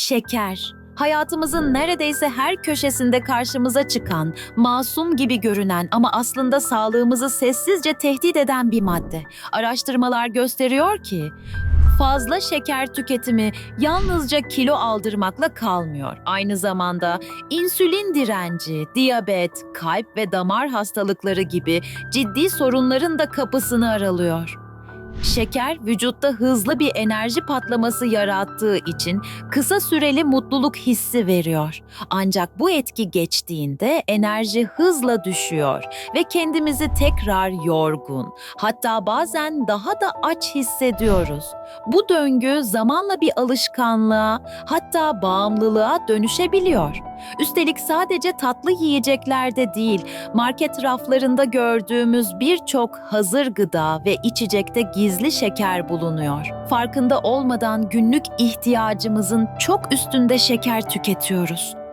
Şeker, hayatımızın neredeyse her köşesinde karşımıza çıkan, masum gibi görünen ama aslında sağlığımızı sessizce tehdit eden bir madde. Araştırmalar gösteriyor ki fazla şeker tüketimi yalnızca kilo aldırmakla kalmıyor. Aynı zamanda insülin direnci, diyabet, kalp ve damar hastalıkları gibi ciddi sorunların da kapısını aralıyor. Şeker vücutta hızlı bir enerji patlaması yarattığı için kısa süreli mutluluk hissi veriyor. Ancak bu etki geçtiğinde enerji hızla düşüyor ve kendimizi tekrar yorgun, hatta bazen daha da aç hissediyoruz. Bu döngü zamanla bir alışkanlığa, hatta bağımlılığa dönüşebiliyor. Üstelik sadece tatlı yiyeceklerde değil, market raflarında gördüğümüz birçok hazır gıda ve içecekte gizli şeker bulunuyor. Farkında olmadan günlük ihtiyacımızın çok üstünde şeker tüketiyoruz.